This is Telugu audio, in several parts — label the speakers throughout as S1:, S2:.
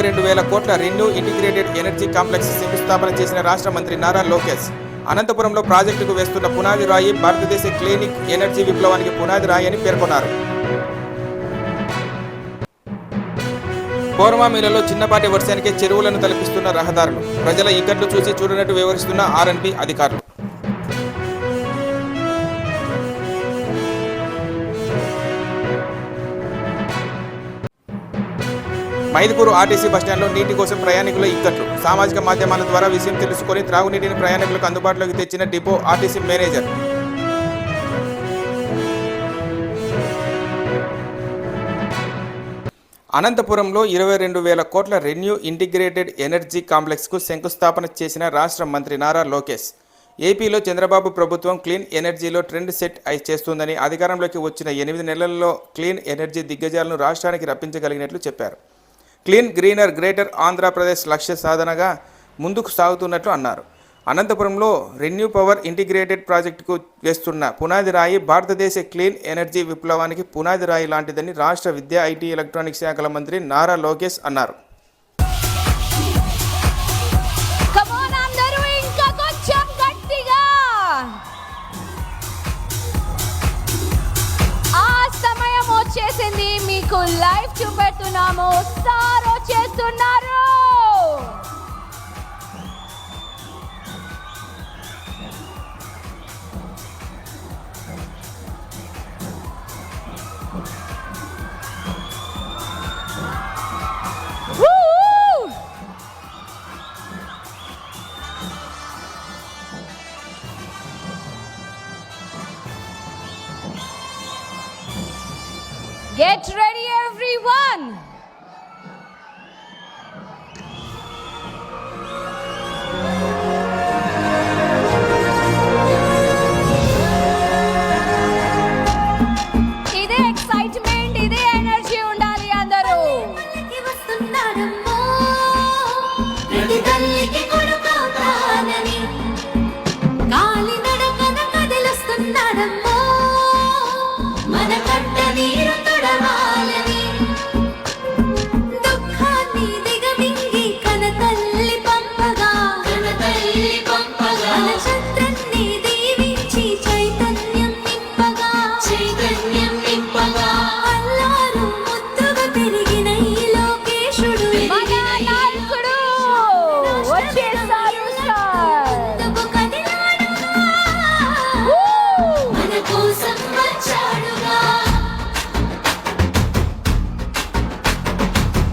S1: ఇరవై రెండు వేల కోట్ల రెన్యూ ఇంటిగ్రేటెడ్ ఎనర్జీ కాంప్లెక్స్ శంకుస్థాపన చేసిన రాష్ట్ర మంత్రి నారా లోకేష్. అనంతపురంలో ప్రాజెక్టుకు వేస్తున్న పునాది రాయి భారతదేశ క్లినిక్ ఎనర్జీ విప్లవానికి పునాది రాయి అని పేర్కొన్నారు. కోరమామీలలో చిన్నపాటి వర్షానికే చెరువులను తలపిస్తున్న రహదారులు. ప్రజల ఇక్కట్లు చూసి చూడనట్టు వివరిస్తున్న ఆర్ఎన్బి అధికారులు. మైదుకూరు ఆర్టీసీ బస్టాండ్లో నీటి కోసం ప్రయాణికుల ఇక్కట్లు. సామాజిక మాధ్యమాల ద్వారా విషయం తెలుసుకొని త్రాగునీటిని ప్రయాణికులకు అందుబాటులోకి తెచ్చిన డిపో ఆర్టీసీ మేనేజర్. అనంతపురంలో ఇరవై రెండు వేల కోట్ల రెన్యూ ఇంటిగ్రేటెడ్ ఎనర్జీ కాంప్లెక్స్కు శంకుస్థాపన చేసిన రాష్ట్ర మంత్రి నారా లోకేష్. ఏపీలో చంద్రబాబు ప్రభుత్వం క్లీన్ ఎనర్జీలో ట్రెండ్ సెట్ అయి చేస్తుందని అధికారంలోకి వచ్చిన ఎనిమిది నెలల్లో క్లీన్ ఎనర్జీ దిగ్గజాలను రాష్ట్రానికి రప్పించగలిగినట్లు చెప్పారు. క్లీన్ గ్రీనర్ గ్రేటర్ ఆంధ్రప్రదేశ్ లక్ష్య సాధనగా ముందుకు సాగుతున్నట్లు అన్నారు. అనంతపురంలో రెన్యూ పవర్ ఇంటిగ్రేటెడ్ ప్రాజెక్టుకు వేస్తున్న పునాది రాయి భారతదేశ క్లీన్ ఎనర్జీ విప్లవానికి పునాది రాయి లాంటిదని రాష్ట్ర విద్యా ఐటీ ఎలక్ట్రానిక్స్ శాఖల మంత్రి నారా లోకేష్ అన్నారు.
S2: మీకు లైవ్ చూపెడుతున్నాము సార్
S3: చేస్తున్నారు.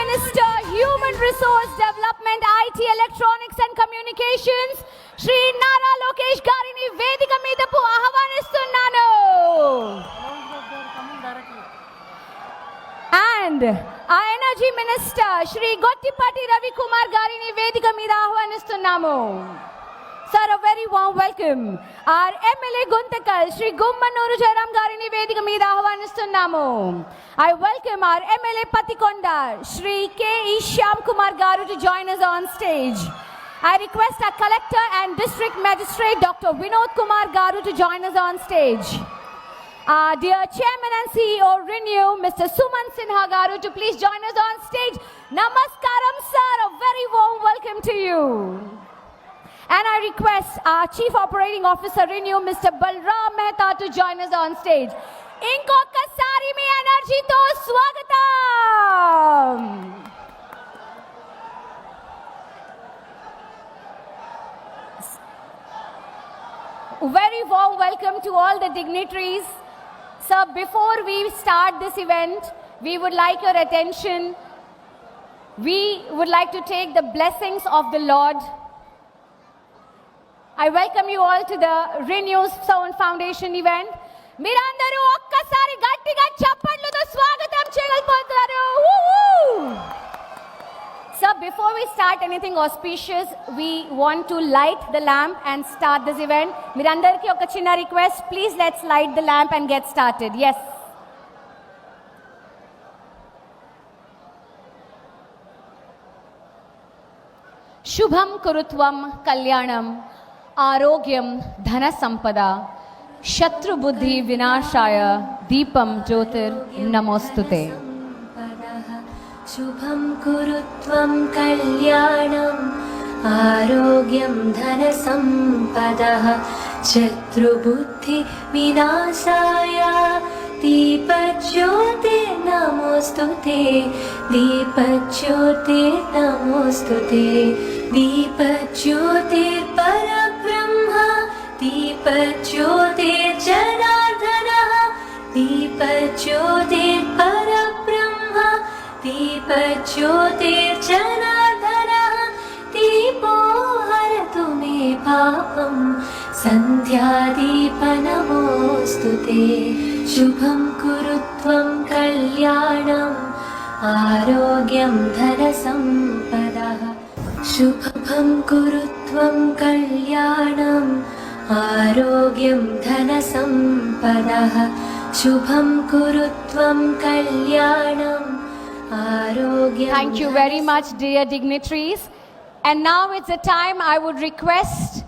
S2: Minister, Human Resource Development, IT, Electronics and Communications, Shri Nara Lokesh గారిని వేదిక మీదకు అండ్ ఆ ఎనర్జీ మినిస్టర్ శ్రీ గొట్టిపాటి రవికుమార్ గారిని వేదిక మీద ఆహ్వానిస్తున్నాము sir very warm welcome our MLA Guntakal Shri Gummanuru Jayaram గారిని వేదిక మీద ఆహ్వానిస్తున్నాము I welcome our MLA Pattikonda Shri K E Shyam Kumar గారు to join us on stage I request our collector and district magistrate Dr. Vinod Kumar Garu to join us on stage. Uh, dear Chairman and CEO Renew, Mr. Suman Sinha Garu, to please join us on stage. Namaskaram, sir. A very warm welcome to you. And I request our Chief Operating Officer Renew, Mr. Balram Mehta, to join us on stage. Inko Kasari energy to swagatam. very warm welcome to all the dignitaries Sir, before we start this event, we would like your attention. We would like to take the blessings of the Lord. I welcome you all to the Renew Sound Foundation event. మీరందరూ ఒక్కసారి గట్టిగా చప్పట్లతో we start anything auspicious, we want to light the lamp and start this event. మీరందరికీ ఒక చిన్న request please let's light the lamp and get started yes శుభం కురుత్వం కళ్యాణం ఆరోగ్యం ధన సంపద శత్రుబుద్ధి వినాశాయ దీపం జ్యోతిర్ నమోస్తుతే
S3: पदः शुभं कुरु त्वं कल्याणम् आरोग्यं धनसम्पदः शत्रुबुद्धिविनाशाय दीपज्योते नमोऽस्तु ते दीपज्योते नमोऽस्तु ते दीपज्योते परब्रह्म दीपज्योते जनाधनः दीपज्योते दीपज्योतिर्जनार्दनः दीपो हरतु मे पापं। सन्ध्यादीपनमोऽस्तु ते। शुभं कुरु त्वं कल्याणम् आरोग्यं धनसम्पदः। शुभं कुरु त्वं कल्याणम् आरोग्यं धनसम्पदः। शुभं कुरु त्वं कल्याणम्
S2: Thank you very much, dear dignitaries. And now it's the time I would request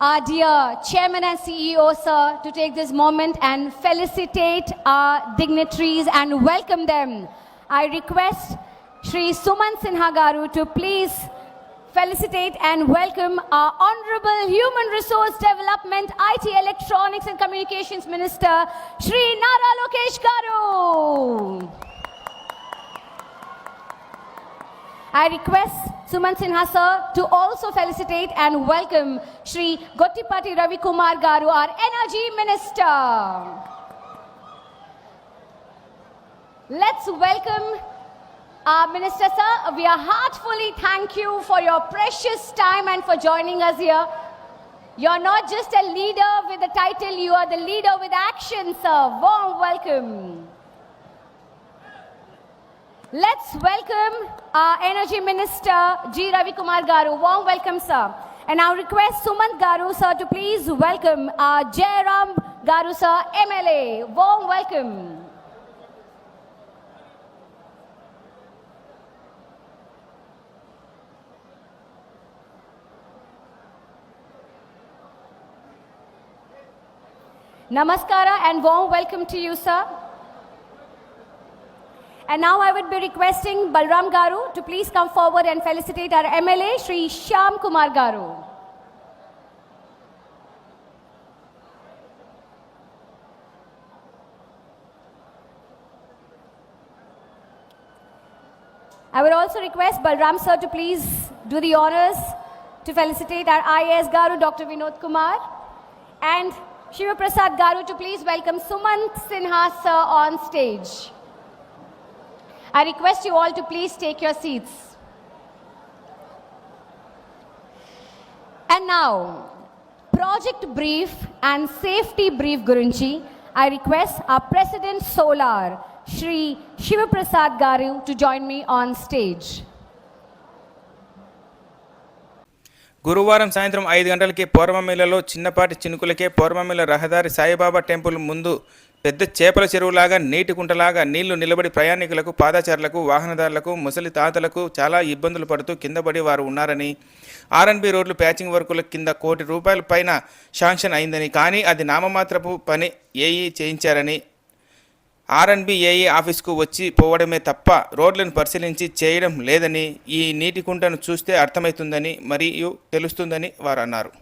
S2: our dear Chairman and CEO, sir, to take this moment and felicitate our dignitaries and welcome them. I request Sri Suman Sinha Garu to please felicitate and welcome our Honorable Human Resource Development, IT, Electronics and Communications Minister, Sri Nara Lokesh Garu. I request Suman Sinha sir to also felicitate and welcome Shri Gottipati Ravi Kumar Garu, our Energy Minister. Let's welcome our Minister sir. We are heartfully thank you for your precious time and for joining us here. You're not just a leader with a title, you are the leader with action, sir. Warm welcome. Let's welcome our Energy Minister G. Ravi Kumar Garu. Warm welcome, sir. And I request Sumant Garu, sir, to please welcome our Jairam Garu, sir, MLA. Warm welcome. Namaskara and warm welcome to you, sir. And now I would be requesting Balram Garu to please come forward and felicitate our MLA, Sri Shyam Kumar Garu. I would also request Balram sir to please do the honors to felicitate our IAS Garu, Dr. Vinod Kumar, and Shiva Prasad Garu to please welcome Sumant Sinha sir on stage. I request you all to please take your seats. And now, project brief and safety brief Gurunchi, I request our President Solar, Shri Shiva Prasad Garu, to join me on stage.
S1: గురువారం సాయంత్రం ఐదు గంటలకి పౌర్ణమిలలో చిన్నపాటి చినుకులకే పౌర్ణమిల రహదారి సాయిబాబా టెంపుల్ ముందు పెద్ద చేపల చెరువులాగా నీటి కుంటలాగా నీళ్ళు నిలబడి ప్రయాణికులకు పాదచారులకు వాహనదారులకు ముసలి తాతలకు చాలా ఇబ్బందులు పడుతూ కిందపడి వారు ఉన్నారని. ఆర్ఎన్బి రోడ్లు ప్యాచింగ్ వర్కుల కింద కోటి రూపాయల పైన శాంక్షన్ అయిందని కానీ అది నామమాత్రపు పని ఏఈ చేయించారని. ఆర్ఎన్బి ఏఈ ఆఫీస్కు వచ్చి పోవడమే తప్ప రోడ్లను పరిశీలించి చేయడం లేదని ఈ నీటి కుంటను చూస్తే అర్థమవుతుందని మరియు తెలుస్తుందని వారు అన్నారు.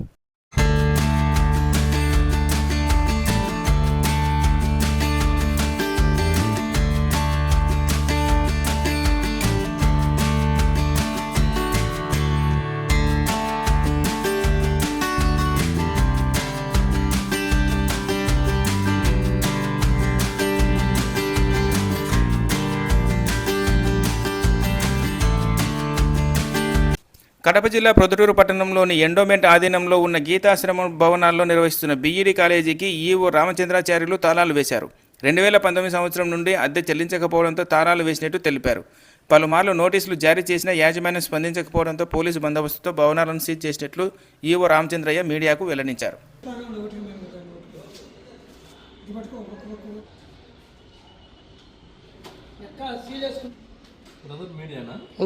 S1: కడప జిల్లా ప్రొద్దుటూరు పట్టణంలోని ఎండోమెంట్ ఆధీనంలో ఉన్న గీతాశ్రమం భవనాల్లో నిర్వహిస్తున్న బీఈడి కాలేజీకి ఈవో రామచంద్రాచార్యులు తాళాలు వేశారు. రెండు వేల పంతొమ్మిది సంవత్సరం నుండి అద్దె చెల్లించకపోవడంతో తాళాలు వేసినట్టు తెలిపారు. పలుమార్లు నోటీసులు జారీ చేసినా యాజమాన్యం స్పందించకపోవడంతో పోలీసు బందోబస్తుతో భవనాలను సీజ్ చేసినట్లు ఈవో రామచంద్రయ్య మీడియాకు వెల్లడించారు.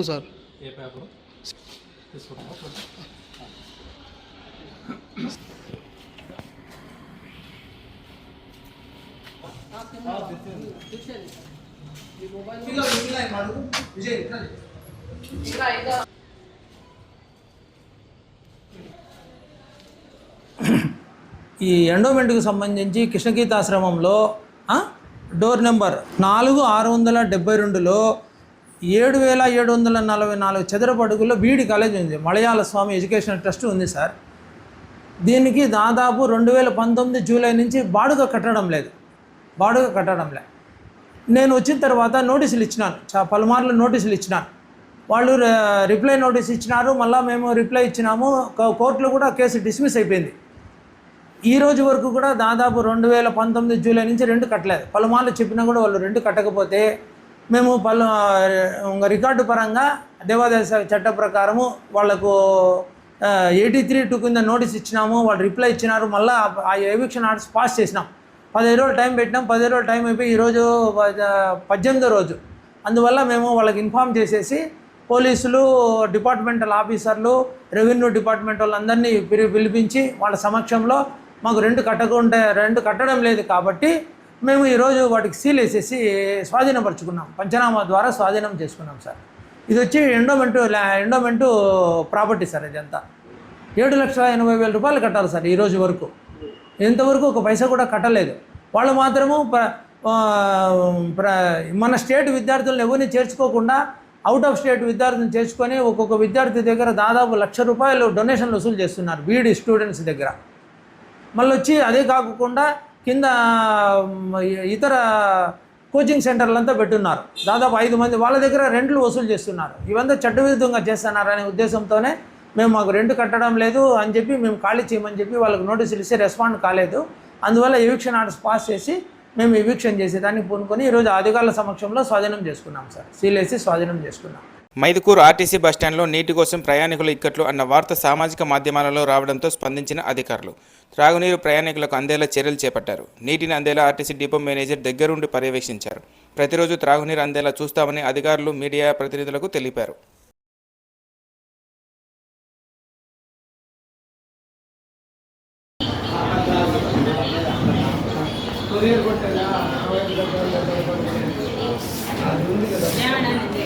S4: సార్.
S5: ఏ పేపర్? తీసుకుంటా
S4: ఈ ఎండోమెంట్కి సంబంధించి కృష్ణగీతాశ్రమంలో డోర్ నెంబర్ నాలుగు ఆరు వందల డెబ్బై రెండులో ఏడు వేల ఏడు వందల నలభై నాలుగు చదరపు బీడి కాలేజ్ ఉంది. మలయాళ స్వామి ఎడ్యుకేషనల్ ట్రస్ట్ ఉంది సార్. దీనికి దాదాపు రెండు వేల పంతొమ్మిది జూలై నుంచి బాడుగ కట్టడం లేదు. బాడుగ కట్టడం లేదు. నేను వచ్చిన తర్వాత నోటీసులు ఇచ్చినాను. చా పలుమార్లు నోటీసులు ఇచ్చినాను. వాళ్ళు రిప్లై నోటీస్ ఇచ్చినారు. మళ్ళీ మేము రిప్లై ఇచ్చినాము. కో- కోర్టులో కూడా కేసు డిస్మిస్ అయిపోయింది. ఈ రోజు వరకు కూడా దాదాపు రెండు వేల పంతొమ్మిది జూలై నుంచి రెండు కట్టలేదు. పలుమార్లు చెప్పినా కూడా వాళ్ళు రెండు కట్టకపోతే మేము పలు ఇంకా రికార్డు పరంగా దేవాదాయ చట్ట ప్రకారము వాళ్ళకు ఎయిటీ త్రీ టూ కింద నోటీస్ ఇచ్చినాము వాళ్ళు రిప్లై ఇచ్చినారు మళ్ళీ ఆ ఎవిక్షన్ ఆర్డర్స్ పాస్ చేసినాం. పదిహేను రోజులు టైం పెట్టినాం పదిహేను రోజులు టైం అయిపోయి ఈరోజు ప- పద్దెనిమిదో రోజు. అందువల్ల మేము వాళ్ళకి ఇన్ఫామ్ చేసేసి పోలీసులు డిపార్ట్మెంటల్ ఆఫీసర్లు రెవెన్యూ డిపార్ట్మెంట్ వాళ్ళందరినీ పిలి- పిలిపించి వాళ్ళ సమక్షంలో మాకు రెండు కట్టకుంటే రెండు కట్టడం లేదు కాబట్టి మేము ఈరోజు వాటికి సీల్ వేసేసి స్వాధీనపరుచుకున్నాం పంచనామా ద్వారా స్వాధీనం చేసుకున్నాం సార్. ఇది వచ్చి ఎండోమెంటు ఎండోమెంటు ప్రాపర్టీ సార్ ఇదంతా. ఏడు లక్షల ఎనభై వేల రూపాయలు కట్టాలి సార్ ఈరోజు వరకు. ఇంతవరకు ఒక పైసా కూడా కట్టలేదు. వాళ్ళు మాత్రము ప్ర- మన స్టేట్ విద్యార్థులను ఎవరిని చేర్చుకోకుండా అవుట్ ఆఫ్ స్టేట్ విద్యార్థులను చేర్చుకొని ఒక్కొక్క విద్యార్థి దగ్గర దాదాపు లక్ష రూపాయలు డొనేషన్లు వసూలు చేస్తున్నారు బీఈడి స్టూడెంట్స్ దగ్గర. మళ్ళీ వచ్చి అదే కాకుండా కింద ఇతర కోచింగ్ సెంటర్లంతా పెట్టున్నారు. దాదాపు ఐదు మంది వాళ్ళ దగ్గర రెంట్లు వసూలు చేస్తున్నారు. ఇవంతా చట్టవిరుద్ధంగా చేస్తున్నారనే ఉద్దేశంతోనే మేము మాకు రెంట్ కట్టడం లేదు అని చెప్పి మేము ఖాళీ చేయమని చెప్పి వాళ్ళకి నోటీసులు ఇస్తే రెస్పాండ్ కాలేదు. అందువల్ల ఎవిక్షన్ ఆర్డర్స్ పాస్ చేసి మేము ఎవిక్షన్ చేసేదాన్ని పూనుకొని ఈరోజు అధికారుల సమక్షంలో స్వాధీనం చేసుకున్నాం సార్. సీలేసి స్వాధీనం చేసుకున్నాం.
S1: మైదుకూరు ఆర్టీసీ బస్టాండ్లో నీటి కోసం ప్రయాణికులు ఇక్కట్లు అన్న వార్త సామాజిక మాధ్యమాలలో రావడంతో స్పందించిన అధికారులు. త్రాగునీరు ప్రయాణికులకు అందేలా చర్యలు చేపట్టారు. నీటిని అందేలా ఆర్టీసీ డిపో మేనేజర్ దగ్గరుండి పర్యవేక్షించారు. ప్రతిరోజు త్రాగునీరు అందేలా చూస్తామని అధికారులు మీడియా ప్రతినిధులకు తెలిపారు.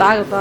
S6: తాగుతా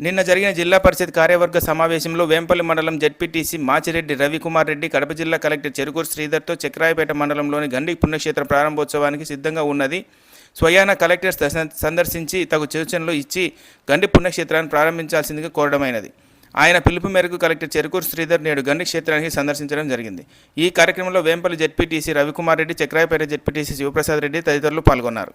S1: నిన్న జరిగిన జిల్లా పరిషత్ కార్యవర్గ సమావేశంలో వేంపల్లి మండలం జడ్పీటీసీ మాచిరెడ్డి రవికుమార్ రెడ్డి కడప జిల్లా కలెక్టర్ చెరుకూరు శ్రీధర్తో చక్రాయపేట మండలంలోని గండి పుణ్యక్షేత్ర ప్రారంభోత్సవానికి సిద్ధంగా ఉన్నది. స్వయాన కలెక్టర్ సందర్శించి తగు సూచనలు ఇచ్చి గండి పుణ్యక్షేత్రాన్ని ప్రారంభించాల్సిందిగా కోరడమైనది. ఆయన పిలుపు మేరకు కలెక్టర్ చెరుకూరు శ్రీధర్ నేడు గండి క్షేత్రానికి సందర్శించడం జరిగింది. ఈ కార్యక్రమంలో వేంపల్లి జడ్పీటీసీ రవికుమార్ రెడ్డి చక్రాయపేట జడ్పీటీసీ శివప్రసాద్ రెడ్డి తదితరులు పాల్గొన్నారు.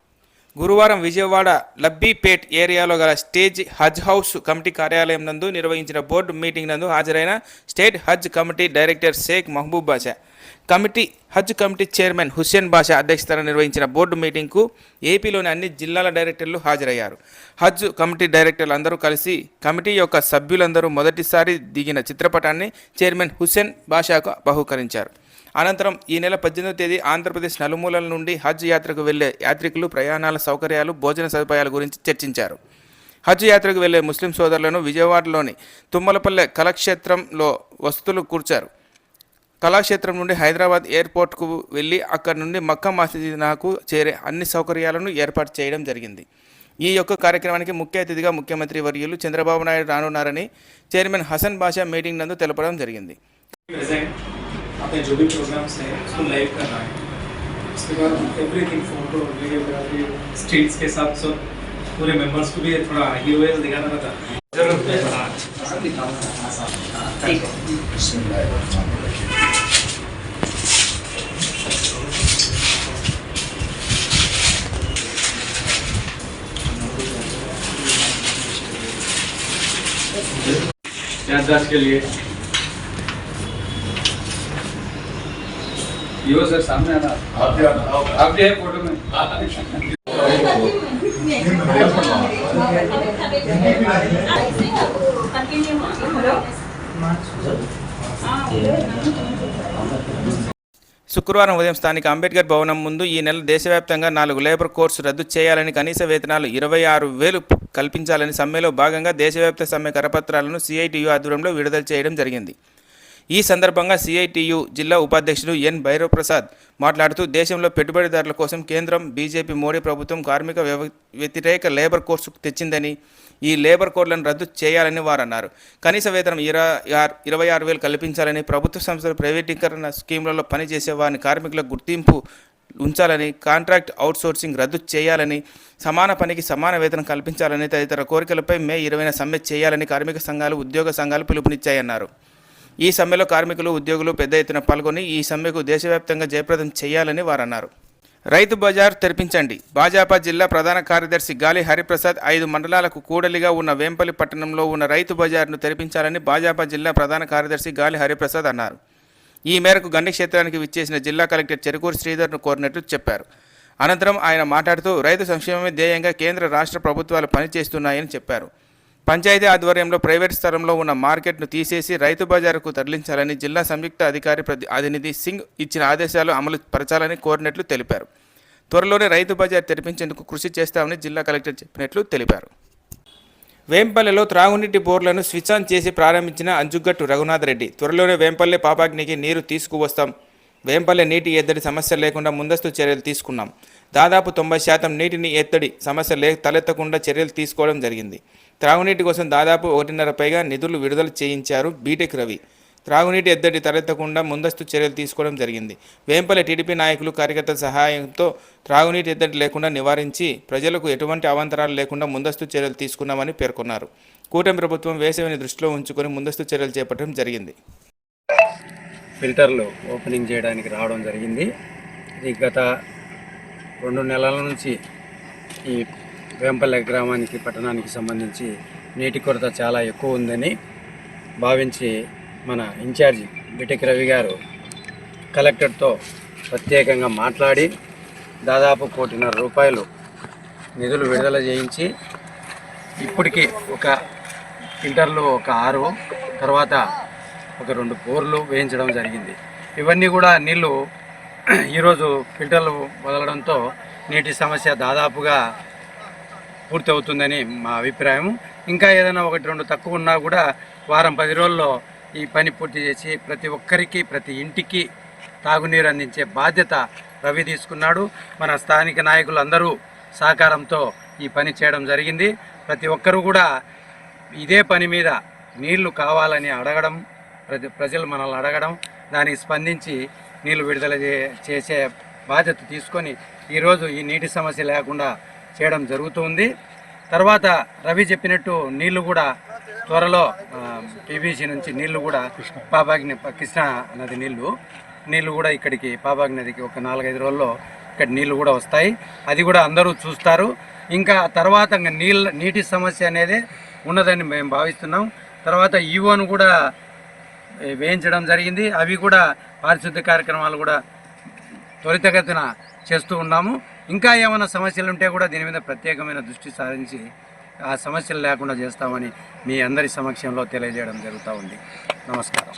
S1: గురువారం విజయవాడ లబ్బీపేట్ ఏరియాలో గల స్టేజ్ హజ్ హౌస్ కమిటీ కార్యాలయం నందు నిర్వహించిన బోర్డు మీటింగ్ నందు హాజరైన state Haj committee director Sheikh Mahboob Basha. Committee Haj committee chairman Hussain Basha అధ్యక్షతన నిర్వహించిన బోర్డు మీటింగ్కు ఏపీలోని అన్ని జిల్లాల డైరెక్టర్లు హాజరయ్యారు. హజ్ కమిటీ డైరెక్టర్లు అందరూ కలిసి కమిటీ యొక్క సభ్యులందరూ మొదటిసారి దిగిన చిత్రపటాన్ని చైర్మన్ హుస్సేన్ బాషాకు బహుకరించారు. అనంతరం ఈ నెల పద్దెనిమిదో తేదీ ఆంధ్రప్రదేశ్ నలుమూలల నుండి హజ్ యాత్రకు వెళ్ళే యాత్రికులు ప్రయాణాల సౌకర్యాలు భోజన సదుపాయాల గురించి చర్చించారు. హజ్ యాత్రకు వెళ్ళే ముస్లిం సోదరులను విజయవాడలోని తుమ్మలపల్లె కళాక్షేత్రంలో వసతులు కూర్చారు. కళాక్షేత్రం నుండి హైదరాబాద్ ఎయిర్పోర్ట్కు వెళ్ళి అక్కడి నుండి మక్క మసీదునాకు చేరే అన్ని సౌకర్యాలను ఏర్పాటు చేయడం జరిగింది. ఈ యొక్క కార్యక్రమానికి ముఖ్య అతిథిగా ముఖ్యమంత్రి వర్యులు చంద్రబాబు నాయుడు రానున్నారని చైర్మన్ హసన్ బాషా మీటింగ్ నందు తెలపడం జరిగింది.
S7: अपने जो भी प्रोग्राम्स हैं, उसको लाइव करना है। उसके बाद एवरीथिंग फ़ोटो वीडियोग्राफी स्ट्रीट्स के साथ सब, पूरे मेंबर्स को भी थोड़ा हीरोइज दिखाना था याददाश्त के लिए यो सर सामने आना आप भी है फोटो में
S1: శుక్రవారం ఉదయం స్థానిక అంబేద్కర్ భవనం ముందు ఈ నెల దేశవ్యాప్తంగా నాలుగు లేబర్ కోర్సు రద్దు చేయాలని కనీస వేతనాలు ఇరవై ఆరు వేలు కల్పించాలని సమ్మెలో భాగంగా దేశవ్యాప్త సమ్మె కరపత్రాలను సిఐటియు ఆధ్వర్యంలో విడుదల చేయడం జరిగింది ఈ సందర్భంగా సిఐటియు జిల్లా ఉపాధ్యక్షుడు ఎన్. భైరవప్రసాద్ మాట్లాడుతూ దేశంలో పెట్టుబడిదారుల కోసం కేంద్రం బీజేపీ మోడీ ప్రభుత్వం కార్మిక వ్యతిరేక లేబర్ కోర్సు తెచ్చిందని ఈ లేబర్ కోడ్లను రద్దు చేయాలని వారు అన్నారు కనీస వేతనం ఇరవై ఆరు ఇరవై ఆరు వేలు కల్పించాలని ప్రభుత్వ సంస్థల ప్రైవేటీకరణ స్కీములలో పనిచేసే వారిని కార్మికుల గుర్తింపు ఉంచాలని కాంట్రాక్ట్ అవుట్సోర్సింగ్ రద్దు చేయాలని సమాన పనికి సమాన వేతనం కల్పించాలని తదితర కోరికలపై మే ఇరవైన సమ్మె చేయాలని కార్మిక సంఘాలు ఉద్యోగ సంఘాలు పిలుపునిచ్చాయన్నారు. ఈ సమ్మెలో కార్మికులు ఉద్యోగులు పెద్ద ఎత్తున పాల్గొని ఈ సమ్మెకు దేశవ్యాప్తంగా జయప్రదం చేయాలని వారు అన్నారు రైతు బజార్ తెరిపించండి. భాజపా జిల్లా ప్రధాన కార్యదర్శి గాలి హరిప్రసాద్ ఐదు మండలాలకు కూడలిగా ఉన్న వేంపల్లి పట్టణంలో ఉన్న రైతు బజార్ను తెరిపించాలని భాజపా జిల్లా ప్రధాన కార్యదర్శి గాలి హరిప్రసాద్ అన్నారు. ఈ మేరకు గండి క్షేత్రానికి విచ్చేసిన జిల్లా కలెక్టర్ చెరుకూరు శ్రీధర్ను కోరినట్లు చెప్పారు. అనంతరం ఆయన మాట్లాడుతూ రైతు సంక్షేమమే ధ్యేయంగా కేంద్ర రాష్ట్ర ప్రభుత్వాలు పనిచేస్తున్నాయని చెప్పారు. పంచాయతీ ఆధ్వర్యంలో ప్రైవేట్ స్థలంలో ఉన్న మార్కెట్ను తీసేసి రైతు బజారుకు తరలించాలని జిల్లా సంయుక్త అధికారి ప్రతి ప్రతినిధి సింగ్ ఇచ్చిన ఆదేశాలు అమలు పరచాలని కోరినట్లు తెలిపారు. త్వరలోనే రైతు బజార్ తెరిపించేందుకు కృషి చేస్తామని జిల్లా కలెక్టర్ చెప్పినట్లు తెలిపారు. వేంపల్లెలో త్రాగునీటి బోర్లను స్విచ్ ఆన్ చేసి ప్రారంభించిన అంజుగట్టు రఘునాథ్ రెడ్డి త్వరలోనే వేంపల్లె పాపాగ్నికి నీరు తీసుకువస్తాం. వేంపల్లె నీటి ఎద్దడి సమస్య లేకుండా ముందస్తు చర్యలు తీసుకున్నాం. దాదాపు తొంభై శాతం నీటిని ఎత్తడి సమస్య లే తలెత్తకుండా చర్యలు తీసుకోవడం జరిగింది. త్రాగునీటి కోసం దాదాపు ఒకటిన్నర పైగా నిధులు విడుదల చేయించారు బీటెక్ రవి. త్రాగునీటి ఎద్దడి తలెత్తకుండా ముందస్తు చర్యలు తీసుకోవడం జరిగింది. వేంపల్లె టీడీపీ నాయకులు కార్యకర్తల సహాయంతో త్రాగునీటి ఎద్దడి లేకుండా నివారించి ప్రజలకు ఎటువంటి అవాంతరాలు లేకుండా ముందస్తు చర్యలు తీసుకున్నామని పేర్కొన్నారు. కూటమి ప్రభుత్వం వేసవిని దృష్టిలో ఉంచుకొని ముందస్తు చర్యలు చేపట్టడం జరిగింది.
S8: ఫిల్టర్లు ఓపెనింగ్ చేయడానికి రావడం జరిగింది. ఇది గత రెండు నెలల నుంచి ఈ వేంపల్లె గ్రామానికి పట్టణానికి సంబంధించి నీటి కొరత చాలా ఎక్కువ ఉందని భావించి మన ఇన్ఛార్జి బిటెక్ రవి గారు కలెక్టర్తో ప్రత్యేకంగా మాట్లాడి దాదాపు కోటిన్నర రూపాయలు నిధులు విడుదల చేయించి ఇప్పటికీ ఒక ఫిల్టర్లు ఒక ఆరు తర్వాత ఒక రెండు బోర్లు వేయించడం జరిగింది. ఇవన్నీ కూడా నీళ్ళు ఈరోజు ఫిల్టర్లు వదలడంతో నీటి సమస్య దాదాపుగా పూర్తి అవుతుందని మా అభిప్రాయం. ఇంకా ఏదైనా ఒకటి రెండు తక్కువ ఉన్నా కూడా వారం పది రోజుల్లో ఈ పని పూర్తి చేసి ప్రతి ఒక్కరికి ప్రతి ఇంటికి తాగునీరు అందించే బాధ్యత రవి తీసుకున్నాడు. మన స్థానిక నాయకులందరూ సహకారంతో ఈ పని చేయడం జరిగింది. ప్రతి ఒక్కరూ కూడా ఇదే పని మీద నీళ్ళు కావాలని అడగడం
S9: ప్రజలు మనల్ని అడగడం దానికి స్పందించి నీళ్ళు విడుదల చేసే బాధ్యత తీసుకొని ఈరోజు ఈ నీటి సమస్య లేకుండా చేయడం జరుగుతుంది. తర్వాత రవి చెప్పినట్టు నీళ్ళు కూడా త్వరలో పీబీసీ నుంచి నీళ్ళు కూడా పాపాగ్ని కృష్ణా నది నీళ్ళు నీళ్ళు కూడా ఇక్కడికి పాపాగ్ని నదికి ఒక నాలుగైదు రోజుల్లో ఇక్కడ నీళ్ళు కూడా వస్తాయి. అది కూడా అందరూ చూస్తారు. ఇంకా తర్వాత ఇంకా నీళ్ళ నీటి సమస్య అనేది ఉన్నదని మేము భావిస్తున్నాం. తర్వాత ఈవోను కూడా వేయించడం జరిగింది. అవి కూడా పారిశుద్ధ్య కార్యక్రమాలు కూడా త్వరితగతిన చేస్తూ ఉన్నాము. ఇంకా ఏమైనా సమస్యలు ఉంటే కూడా దీని మీద ప్రత్యేకమైన దృష్టి సారించి ఆ సమస్యలు లేకుండా చేస్తామని మీ అందరి సమక్షంలో తెలియజేయడం జరుగుతూ ఉంది. నమస్కారం.